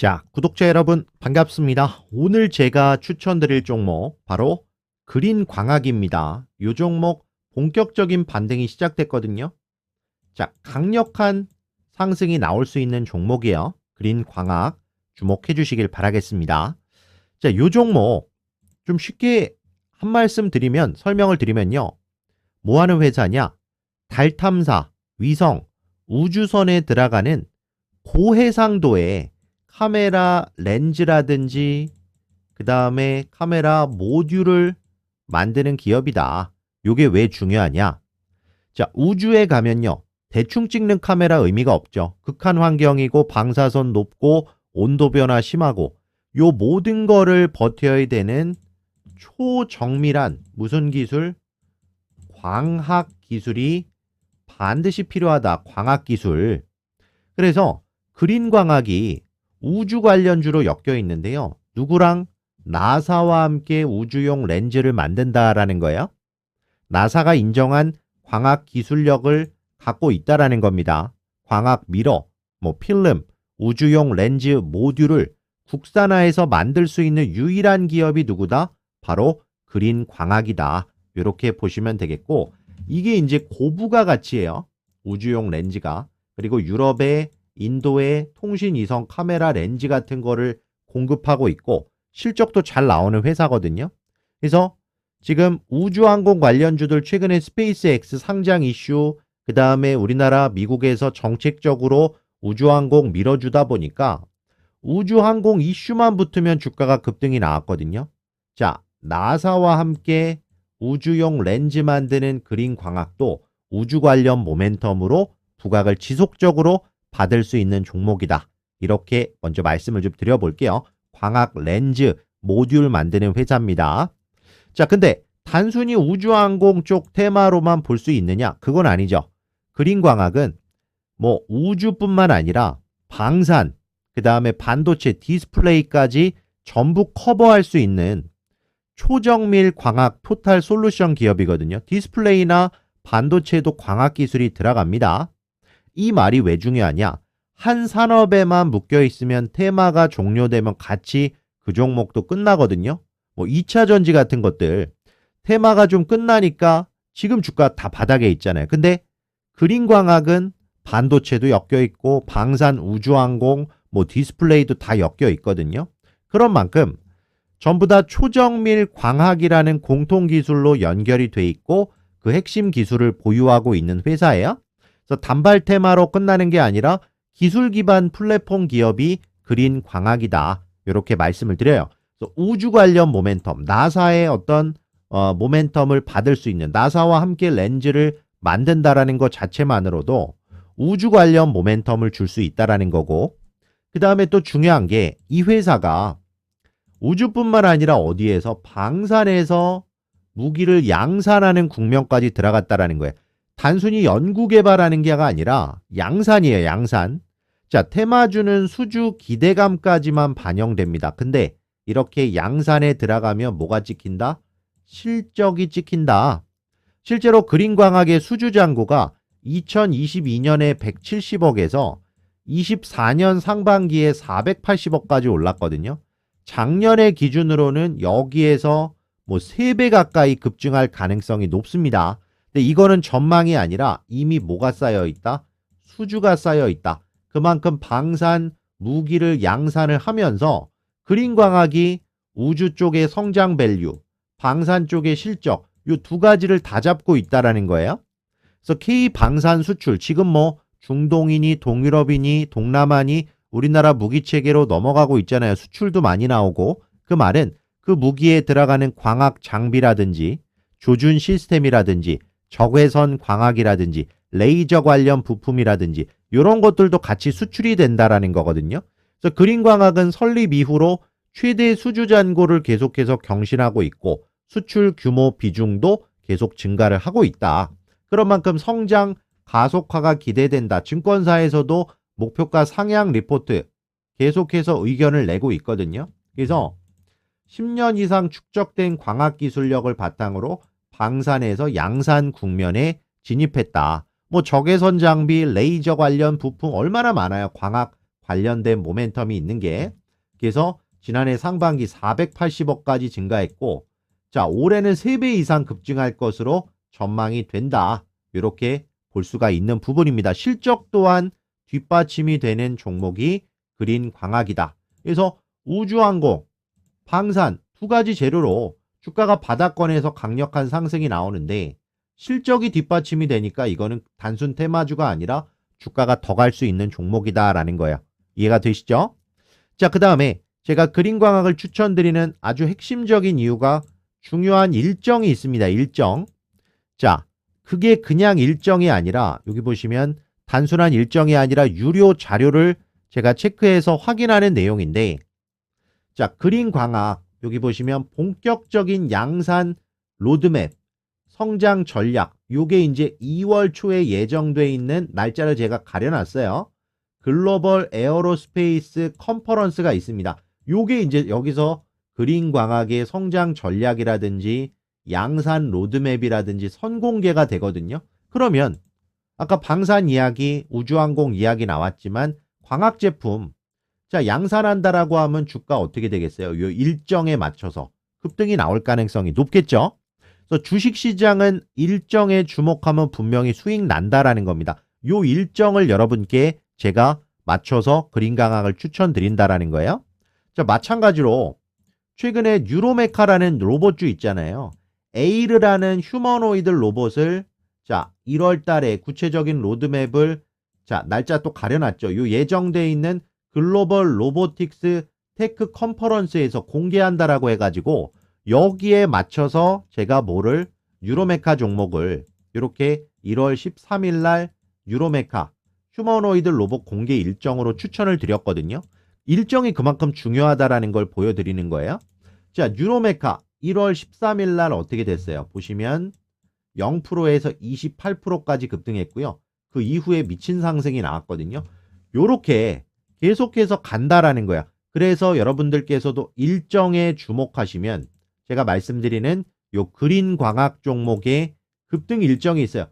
자, 구독자 여러분 반갑습니다. 오늘 제가 추천드릴 종목 바로 그린 광학입니다. 이 종목 본격적인 반등이 시작됐거든요. 자, 강력한 상승이 나올 수 있는 종목이에요. 그린 광학 주목해 주시길 바라겠습니다. 자, 이 종목 좀 쉽게 한 말씀 드리면 설명을 드리면요. 뭐 하는 회사냐? 달 탐사, 위성, 우주선에 들어가는 고해상도의 카메라 렌즈라든지 그 다음에 카메라 모듈을 만드는 기업이다. 요게 왜 중요하냐? 자, 우주에 가면요. 대충 찍는 카메라 의미가 없죠. 극한 환경이고 방사선 높고 온도 변화 심하고 요 모든 거를 버텨야 되는 초정밀한 무슨 기술? 광학 기술이 반드시 필요하다. 광학 기술. 그래서 그린 광학이 우주 관련주로 엮여 있는데요. 누구랑 나사와 함께 우주용 렌즈를 만든다라는 거예요. 나사가 인정한 광학 기술력을 갖고 있다라는 겁니다. 광학 미러, 뭐 필름, 우주용 렌즈 모듈을 국산화해서 만들 수 있는 유일한 기업이 누구다? 바로 그린 광학이다. 이렇게 보시면 되겠고 이게 이제 고부가 가치예요. 우주용 렌즈가 그리고 유럽의 인도의 통신 이성 카메라 렌즈 같은 거를 공급하고 있고 실적도 잘 나오는 회사거든요. 그래서 지금 우주항공 관련주들 최근에 스페이스X 상장 이슈, 그 다음에 우리나라 미국에서 정책적으로 우주항공 밀어주다 보니까 우주항공 이슈만 붙으면 주가가 급등이 나왔거든요. 자, 나사와 함께 우주용 렌즈 만드는 그린 광학도 우주 관련 모멘텀으로 부각을 지속적으로 받을 수 있는 종목이다. 이렇게 먼저 말씀을 좀 드려볼게요. 광학 렌즈 모듈 만드는 회사입니다. 자, 근데 단순히 우주항공 쪽 테마로만 볼 수 있느냐? 그건 아니죠. 그린 광학은 뭐 우주뿐만 아니라 방산, 그 다음에 반도체 디스플레이까지 전부 커버할 수 있는 초정밀 광학 토탈 솔루션 기업이거든요. 디스플레이나 반도체도 광학 기술이 들어갑니다. 이 말이 왜 중요하냐? 한 산업에만 묶여 있으면 테마가 종료되면 같이 그 종목도 끝나거든요. 뭐 2차 전지 같은 것들 테마가 좀 끝나니까 지금 주가 다 바닥에 있잖아요. 근데 그린 광학은 반도체도 엮여 있고 방산 우주항공 뭐 디스플레이도 다 엮여 있거든요. 그런 만큼 전부 다 초정밀 광학이라는 공통 기술로 연결이 돼 있고 그 핵심 기술을 보유하고 있는 회사예요. 그래서 단발 테마로 끝나는 게 아니라 기술 기반 플랫폼 기업이 그린 광학이다. 이렇게 말씀을 드려요. 그래서 우주 관련 모멘텀, 나사의 어떤 어, 모멘텀을 받을 수 있는 나사와 함께 렌즈를 만든다라는 것 자체만으로도 우주 관련 모멘텀을 줄 수 있다라는 거고 그 다음에 또 중요한 게 이 회사가 우주뿐만 아니라 어디에서 방산에서 무기를 양산하는 국면까지 들어갔다라는 거예요. 단순히 연구 개발하는 게 아니라 양산이에요, 양산. 자, 테마주는 수주 기대감까지만 반영됩니다. 근데 이렇게 양산에 들어가면 뭐가 찍힌다? 실적이 찍힌다. 실제로 그린광학의 수주 잔고가 2022년에 170억에서 24년 상반기에 480억까지 올랐거든요. 작년의 기준으로는 여기에서 뭐 3배 가까이 급증할 가능성이 높습니다. 근데 이거는 전망이 아니라 이미 뭐가 쌓여 있다? 수주가 쌓여 있다. 그만큼 방산 무기를 양산을 하면서 그린광학이 우주 쪽의 성장 밸류, 방산 쪽의 실적 이 두 가지를 다 잡고 있다라는 거예요. 그래서 K 방산 수출 지금 뭐 중동이니 동유럽이니 동남아니 우리나라 무기 체계로 넘어가고 있잖아요. 수출도 많이 나오고 그 말은 그 무기에 들어가는 광학 장비라든지 조준 시스템이라든지 적외선 광학이라든지 레이저 관련 부품이라든지 이런 것들도 같이 수출이 된다라는 거거든요. 그래서 그린 광학은 설립 이후로 최대 수주 잔고를 계속해서 경신하고 있고 수출 규모 비중도 계속 증가를 하고 있다. 그런 만큼 성장 가속화가 기대된다. 증권사에서도 목표가 상향 리포트 계속해서 의견을 내고 있거든요. 그래서 10년 이상 축적된 광학 기술력을 바탕으로 방산에서 양산 국면에 진입했다. 뭐 적외선 장비, 레이저 관련 부품 얼마나 많아요. 광학 관련된 모멘텀이 있는 게 그래서 지난해 상반기 480억까지 증가했고 자, 올해는 3배 이상 급증할 것으로 전망이 된다. 이렇게 볼 수가 있는 부분입니다. 실적 또한 뒷받침이 되는 종목이 그린 광학이다. 그래서 우주항공, 방산 두 가지 재료로 주가가 바닥권에서 강력한 상승이 나오는데 실적이 뒷받침이 되니까 이거는 단순 테마주가 아니라 주가가 더 갈 수 있는 종목이다라는 거예요. 이해가 되시죠? 자, 그 다음에 제가 그린광학을 추천드리는 아주 핵심적인 이유가 중요한 일정이 있습니다. 일정. 자, 그게 그냥 일정이 아니라 여기 보시면 단순한 일정이 아니라 유료 자료를 제가 체크해서 확인하는 내용인데 자, 그린광학 여기 보시면 본격적인 양산 로드맵 성장 전략 요게 이제 2월 초에 예정돼 있는 날짜를 제가 가려놨어요. 글로벌 에어로스페이스 컨퍼런스가 있습니다. 요게 이제 여기서 그린 광학의 성장 전략이라든지 양산 로드맵이라든지 선공개가 되거든요. 그러면 아까 방산 이야기, 우주항공 이야기 나왔지만 광학 제품 자 양산한다라고 하면 주가 어떻게 되겠어요? 요 일정에 맞춰서 급등이 나올 가능성이 높겠죠. 그래서 주식시장은 일정에 주목하면 분명히 수익 난다라는 겁니다. 요 일정을 여러분께 제가 맞춰서 그린 강학을 추천드린다라는 거예요. 자, 마찬가지로 최근에 유로메카라는 로봇주 있잖아요. 에이르라는 휴머노이드 로봇을 자, 1월 달에 구체적인 로드맵을 자, 날짜 또 가려놨죠. 요 예정돼 있는 글로벌 로보틱스 테크 컨퍼런스에서 공개한다라고 해가지고 여기에 맞춰서 제가 뭐를 유로메카 종목을 이렇게 1월 13일 날 유로메카 휴머노이드 로봇 공개 일정으로 추천을 드렸거든요. 일정이 그만큼 중요하다라는 걸 보여드리는 거예요. 자, 유로메카 1월 13일 날 어떻게 됐어요? 보시면 0%에서 28%까지 급등했고요. 그 이후에 미친 상승이 나왔거든요. 요렇게 계속해서 간다라는 거야. 그래서 여러분들께서도 일정에 주목하시면 제가 말씀드리는 요 그린 광학 종목의 급등 일정이 있어요.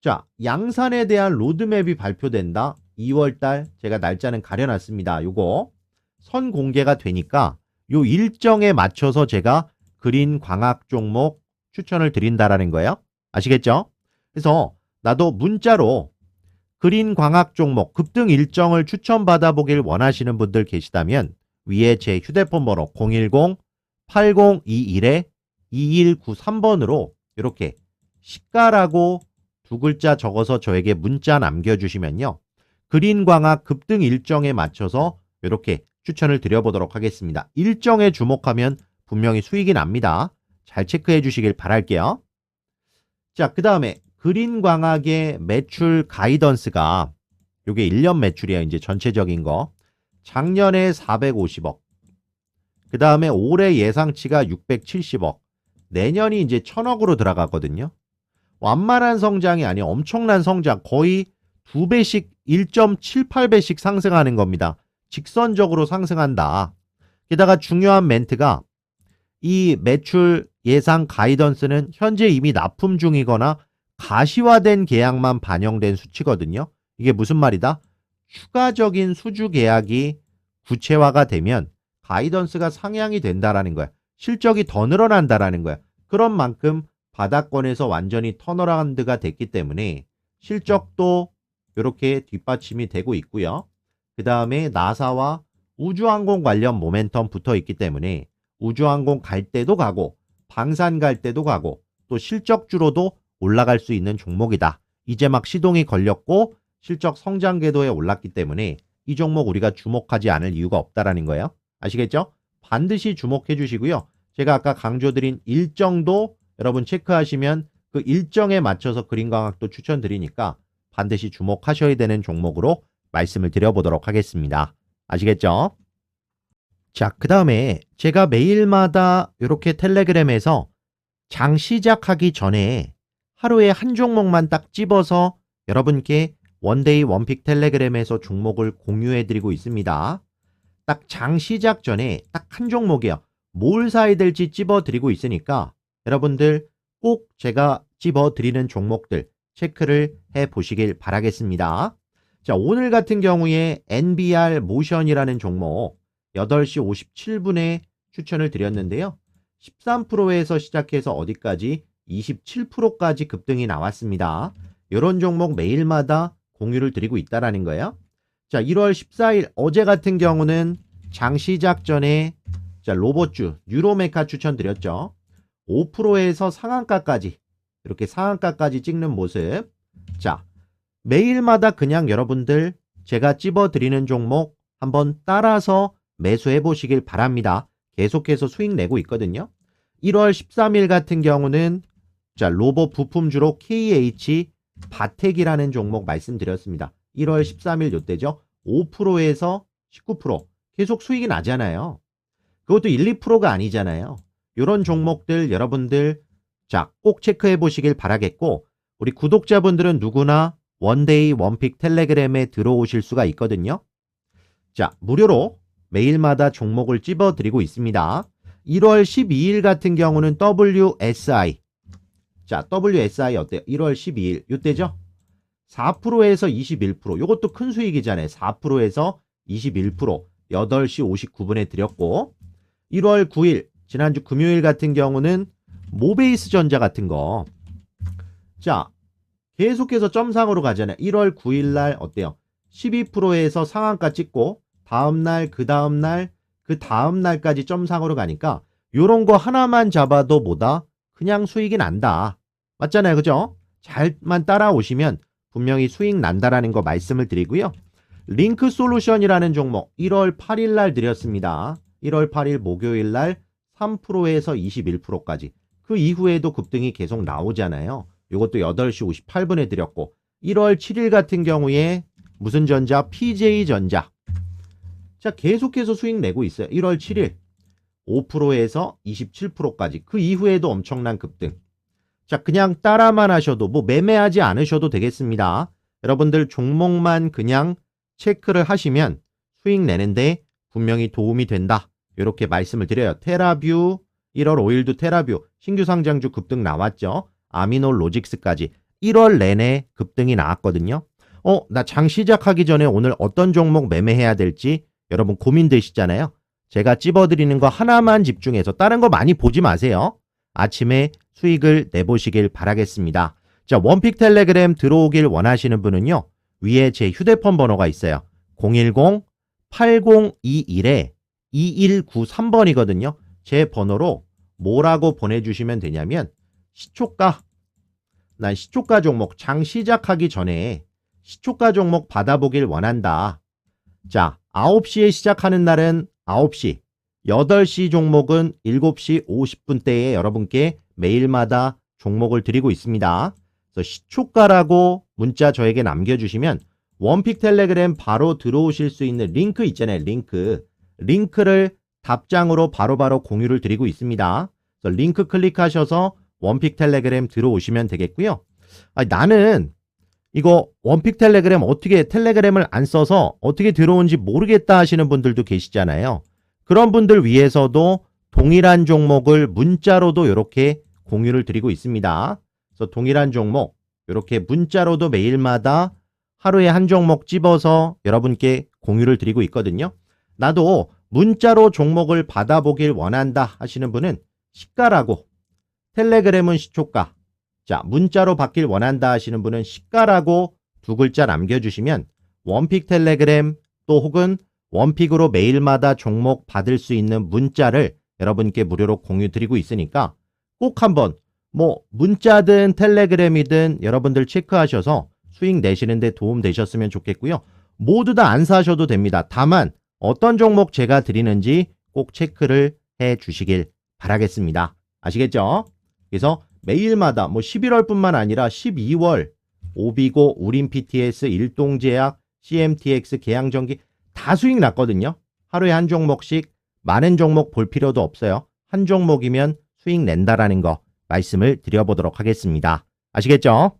자, 양산에 대한 로드맵이 발표된다. 2월달 제가 날짜는 가려놨습니다. 요거 선 공개가 되니까 요 일정에 맞춰서 제가 그린 광학 종목 추천을 드린다라는 거예요. 아시겠죠? 그래서 나도 문자로 그린 광학 종목 급등 일정을 추천받아 보길 원하시는 분들 계시다면 위에 제 휴대폰 번호 010-8021-2193번으로 이렇게 시가라고 두 글자 적어서 저에게 문자 남겨주시면요. 그린 광학 급등 일정에 맞춰서 이렇게 추천을 드려보도록 하겠습니다. 일정에 주목하면 분명히 수익이 납니다. 잘 체크해 주시길 바랄게요. 자, 그 다음에 그린 광학의 매출 가이던스가 요게 1년 매출이에요. 이제 전체적인 거. 작년에 450억. 그 다음에 올해 예상치가 670억. 내년이 이제 1000억으로 들어가거든요. 완만한 성장이 아니라 엄청난 성장. 거의 2배씩 1.78배씩 상승하는 겁니다. 직선적으로 상승한다. 게다가 중요한 멘트가 이 매출 예상 가이던스는 현재 이미 납품 중이거나 가시화된 계약만 반영된 수치거든요. 이게 무슨 말이다? 추가적인 수주 계약이 구체화가 되면 가이던스가 상향이 된다라는 거야. 실적이 더 늘어난다라는 거야. 그런 만큼 바닥권에서 완전히 턴어라운드가 됐기 때문에 실적도 이렇게 뒷받침이 되고 있고요. 그 다음에 나사와 우주항공 관련 모멘텀 붙어 있기 때문에 우주항공 갈 때도 가고 방산 갈 때도 가고 또 실적주로도 올라갈 수 있는 종목이다. 이제 막 시동이 걸렸고 실적 성장 궤도에 올랐기 때문에 이 종목 우리가 주목하지 않을 이유가 없다라는 거예요. 아시겠죠? 반드시 주목해 주시고요. 제가 아까 강조드린 일정도 여러분 체크하시면 그 일정에 맞춰서 그림 강학도 추천드리니까 반드시 주목하셔야 되는 종목으로 말씀을 드려보도록 하겠습니다. 아시겠죠? 자, 그 다음에 제가 매일마다 이렇게 텔레그램에서 장 시작하기 전에 하루에 한 종목만 딱 집어서 여러분께 원데이 원픽 텔레그램에서 종목을 공유해 드리고 있습니다. 딱 장 시작 전에 딱 한 종목이요. 뭘 사야 될지 집어 드리고 있으니까 여러분들 꼭 제가 집어 드리는 종목들 체크를 해 보시길 바라겠습니다. 자, 오늘 같은 경우에 NBR 모션이라는 종목 8시 57분에 추천을 드렸는데요. 13%에서 시작해서 어디까지 27%까지 급등이 나왔습니다. 이런 종목 매일마다 공유를 드리고 있다라는 거예요. 자, 1월 14일 어제 같은 경우는 장 시작 전에 자, 로봇주 뉴로메카 추천드렸죠. 5%에서 상한가까지 이렇게 상한가까지 찍는 모습. 자, 매일마다 그냥 여러분들 제가 찝어드리는 종목 한번 따라서 매수해 보시길 바랍니다. 계속해서 수익 내고 있거든요. 1월 13일 같은 경우는 자, 로봇 부품주로 KH 바텍이라는 종목 말씀드렸습니다. 1월 13일 요때죠. 5%에서 19% 계속 수익이 나잖아요. 그것도 1, 2%가 아니잖아요. 이런 종목들 여러분들 자, 꼭 체크해 보시길 바라겠고 우리 구독자분들은 누구나 원데이 원픽 텔레그램에 들어오실 수가 있거든요. 자, 무료로 매일마다 종목을 찝어 드리고 있습니다. 1월 12일 같은 경우는 WSI. 자, WSI 어때요? 1월 12일. 요때죠? 4%에서 21%. 요것도 큰 수익이잖아요. 4%에서 21%. 8시 59분에 드렸고 1월 9일 지난주 금요일 같은 경우는 모베이스 전자 같은 거. 자, 계속해서 점상으로 가잖아요. 1월 9일 날 어때요? 12%에서 상한가 찍고 다음 날, 그 다음 날, 그 다음 날까지 점상으로 가니까 요런 거 하나만 잡아도 뭐다? 그냥 수익이 난다. 맞잖아요. 그죠? 잘만 따라오시면 분명히 수익 난다라는 거 말씀을 드리고요. 링크 솔루션이라는 종목 1월 8일 날 드렸습니다. 1월 8일 목요일 날 3%에서 21%까지. 그 이후에도 급등이 계속 나오잖아요. 이것도 8시 58분에 드렸고 1월 7일 같은 경우에 무슨 전자? PJ전자. 자, 계속해서 수익 내고 있어요. 1월 7일 5%에서 27%까지. 그 이후에도 엄청난 급등. 자, 그냥 따라만 하셔도 뭐 매매하지 않으셔도 되겠습니다. 여러분들 종목만 그냥 체크를 하시면 수익 내는데 분명히 도움이 된다. 이렇게 말씀을 드려요. 테라뷰 1월 5일도 테라뷰 신규 상장주 급등 나왔죠. 아미노 로직스까지 1월 내내 급등이 나왔거든요. 어, 나 장 시작하기 전에 오늘 어떤 종목 매매해야 될지 여러분 고민되시잖아요. 제가 찝어드리는 거 하나만 집중해서 다른 거 많이 보지 마세요. 아침에 수익을 내보시길 바라겠습니다. 자, 원픽 텔레그램 들어오길 원하시는 분은요. 위에 제 휴대폰 번호가 있어요. 010-8021에 2193번이거든요. 제 번호로 뭐라고 보내주시면 되냐면 시초가 난 시초가 종목 장 시작하기 전에 시초가 종목 받아보길 원한다. 자, 9시에 시작하는 날은 9시, 8시 종목은 7시 50분대에 여러분께 매일마다 종목을 드리고 있습니다. 그래서 시초가라고 문자 저에게 남겨주시면 원픽 텔레그램 바로 들어오실 수 있는 링크 있잖아요. 링크. 링크를 답장으로 바로 바로 공유를 드리고 있습니다. 그래서 링크 클릭하셔서 원픽 텔레그램 들어오시면 되겠고요. 아니, 나는 이거 원픽 텔레그램 어떻게 텔레그램을 안 써서 어떻게 들어온지 모르겠다 하시는 분들도 계시잖아요. 그런 분들 위해서도 동일한 종목을 문자로도 이렇게 공유를 드리고 있습니다. 그래서 동일한 종목 이렇게 문자로도 매일마다 하루에 한 종목 집어서 여러분께 공유를 드리고 있거든요. 나도 문자로 종목을 받아보길 원한다 하시는 분은 시가라고 텔레그램은 시초가 자 문자로 받길 원한다 하시는 분은 시가라고 두 글자 남겨주시면 원픽 텔레그램 또 혹은 원픽으로 매일마다 종목 받을 수 있는 문자를 여러분께 무료로 공유 드리고 있으니까 꼭 한번 뭐 문자든 텔레그램이든 여러분들 체크하셔서 수익 내시는 데 도움 되셨으면 좋겠고요. 모두 다 안 사셔도 됩니다. 다만 어떤 종목 제가 드리는지 꼭 체크를 해 주시길 바라겠습니다. 아시겠죠? 그래서 매일마다 뭐 11월뿐만 아니라 12월 오비고 우린 PTS 일동제약 CMTX 계양전기 다 수익 났거든요. 하루에 한 종목씩 많은 종목 볼 필요도 없어요. 한 종목이면 수익 낸다라는 거 말씀을 드려보도록 하겠습니다. 아시겠죠?